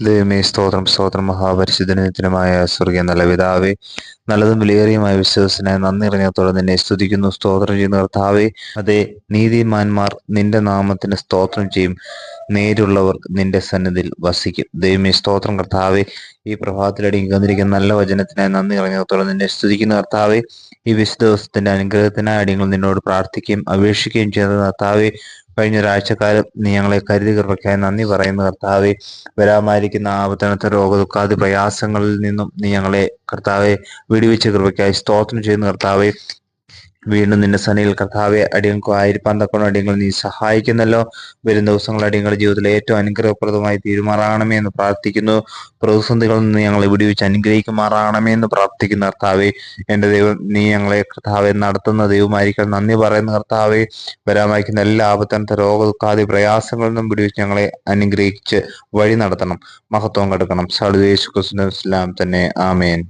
ദൈവമേ സ്തോത്രം സ്തോത്രം മഹാപരിശുദ്ധനത്തിനുമായ സ്വർഗീയ നല്ല പിതാവേ നല്ലതും വിലയേറിയുമായ വിശ്വാസനായ നന്ദി ഇറങ്ങിയത്തോടെ നിന്നെ സ്തുതിക്കുന്നു സ്തോത്രം ചെയ്യുന്ന കർത്താവേ. അതെ നീതിമാന്മാർ നിന്റെ നാമത്തിന് സ്തോത്രം ചെയ്യും നേരുള്ളവർ നിന്റെ സന്നിധിയിൽ വസിക്കും. ദൈവമേ സ്തോത്രം കർത്താവേ. ഈ പ്രഭാതത്തിലടി വന്നിരിക്കുന്ന നല്ല വചനത്തിനായി നന്ദി ഇറങ്ങിയത്തോടെ നിന്നെ സ്തുതിക്കുന്ന കർത്താവേ. ഈ വിശുദ്ധ ദിവസത്തിന്റെ അനുഗ്രഹത്തിനായി അടിയങ്ങൾ നിന്നോട് പ്രാർത്ഥിക്കുകയും അപേക്ഷിക്കുകയും ചെയ്ത കർത്താവേ. കഴിഞ്ഞ ഒരാഴ്ചക്കാലം നീ ഞങ്ങളെ കരുതി കൃപയ്ക്കായി നന്ദി പറയുന്നു കർത്താവെ. വരാമായിരിക്കുന്ന ആവർത്തനത്തെ രോഗദുഃഖാദി പ്രയാസങ്ങളിൽ നിന്നും നീ ഞങ്ങളെ കർത്താവെ വിടുവിച്ച കൃപയ്ക്കായി സ്തോത്രം ചെയ്യുന്ന കർത്താവെ. വീണ്ടും നിന്റെ സനയിൽ കർത്താവെ അടിയങ്ങൾക്ക് ആയിരിക്കാൻ തക്കണം അടിയങ്ങൾ നീ സഹായിക്കുന്നല്ലോ. വരും ദിവസങ്ങൾ അടിയങ്ങളുടെ ജീവിതത്തിൽ ഏറ്റവും അനുഗ്രഹപ്രദമായി തീരുമാറാകണമേ എന്ന് പ്രാർത്ഥിക്കുന്നു. പ്രതിസന്ധികളിൽ നിന്ന് ഞങ്ങളെ വിടുവിച്ച് അനുഗ്രഹിക്കുമാറാകണമേ എന്ന് പ്രാർത്ഥിക്കുന്നു കർത്താവെ. എന്റെ ദൈവം നീ ഞങ്ങളെ കർത്താവെ നടത്തുന്ന ദൈവമായിരിക്കാൻ നന്ദി പറയുന്ന കർത്താവെ. വരാമായിരിക്കുന്ന എല്ലാ ആപത്തനത്തെ രോഗദുഃഖാദി പ്രയാസങ്ങളിൽ നിന്നും വിടുവിച്ച് ഞങ്ങളെ അനുഗ്രഹിച്ച് വഴി നടത്തണം. മഹത്വം കെടുക്കണം. സളുദേശു ക്രിസ്തു തന്നെ. ആമേൻ.